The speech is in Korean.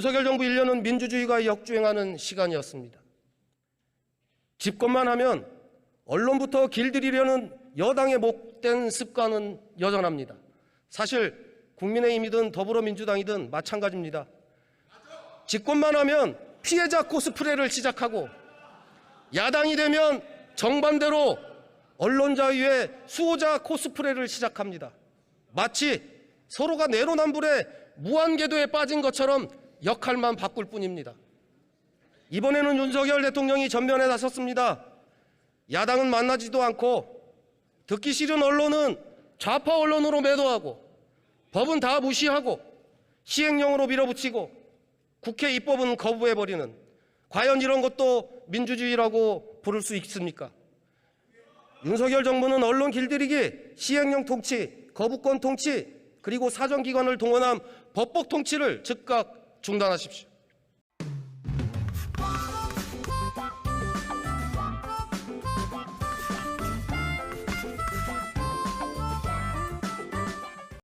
윤석열 정부 1년은 민주주의가 역주행하는 시간이었습니다. 집권만 하면 언론부터 길들이려는 여당의 못된 습관은 여전합니다. 사실 국민의힘이든 더불어민주당이든 마찬가지입니다. 집권만 하면 피해자 코스프레를 시작하고 야당이 되면 정반대로 언론 자유의 수호자 코스프레를 시작합니다. 마치 서로가 내로남불의 무한궤도에 빠진 것처럼 역할만 바꿀 뿐입니다. 이번에는 윤석열 대통령이 전면에 나섰습니다. 야당은 만나지도 않고 듣기 싫은 언론은 좌파 언론으로 매도하고 법은 다 무시하고 시행령으로 밀어붙이고 국회 입법은 거부해버리는 과연 이런 것도 민주주의라고 부를 수 있습니까? 윤석열 정부는 언론 길들이기, 시행령 통치, 거부권 통치, 그리고 사정기관을 동원한 법복 통치를 즉각 중단하십시오.